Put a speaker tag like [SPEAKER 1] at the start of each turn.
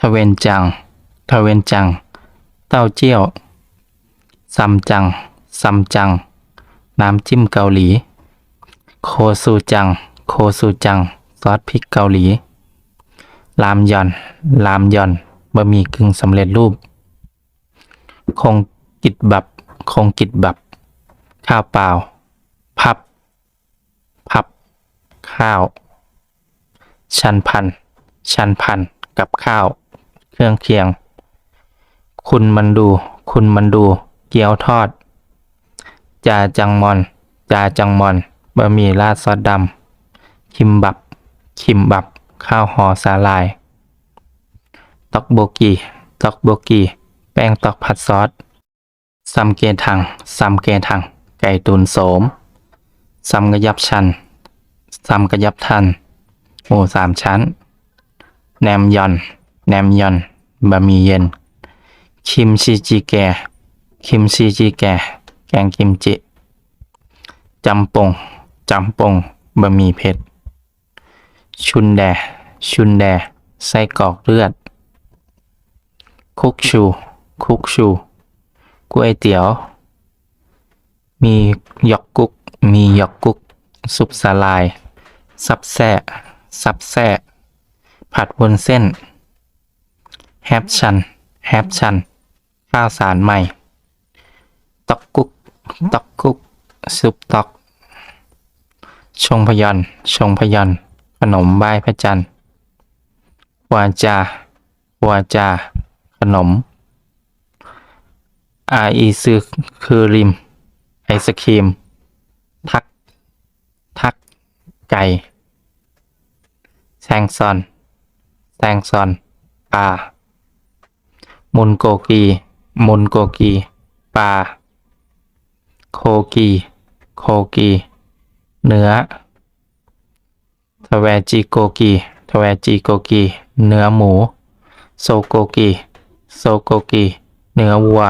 [SPEAKER 1] ทเวนจัง ทเวนจัง เต้าเจี้ยว ซัมจัง ซัมจัง น้ำจิ้มเกาหลี โคซูจัง โคซูจัง ซอสพริกเกาหลีรามยอนรามยอน บะหมี่กึ่งสำเร็จรูป คงกิดบับ คงกิดบับ ข้าวเปล่า พับ พับ ข้าว ชันพัน ชันพัน กับข้าว เครื่องเคียง คุณมันดู คุณมันดู เกี๊ยวทอด จาจังมอน จาจังมอนบะหมี่ราดซอสดำคิมบับ คิมบับ ข้าวห่อสาลายตอกโบกีตอกโบกี แป้งตอกผัดซอสซัมเกทังซัมเกทัง ไก่ตุนโสมซัมกระยับชันซัมกระยับทันหมูสามชั้นแหนมยอน แนมยอนบะหมี่เย็น คิมชิจิแก คิมชิจิแก แกงกิมจิ จำปง จำปง บะหมี่เผ็ด ชุนแด ชุนแด ไส้กรอกเลือด คุกชู คุกชู ก๋วยเตี๋ยว มีหยอกกุกมีหยอกกุกซุปสาลาย ซับแซ่ซับแซ่ผัดวนเส้น แฮปชันแฮปชันข้าวสารใหม่ตอกกุกตอกกุกซุปตอก ชงพยอนชงพยอนขนมไหว้พระจันทร์วาจาวาจา ขนมอาอีซึคือริม ไอศครีม ทัก ทัก ไก่แซงซอนแซงซอนปลา มุนโกกีมุนโกกี ปลา โคกี โคกี เนื้อทแวจีโกกีทแวจีโกกี เนื้อหมู โซโกกี โซโกกี เนื้อวัว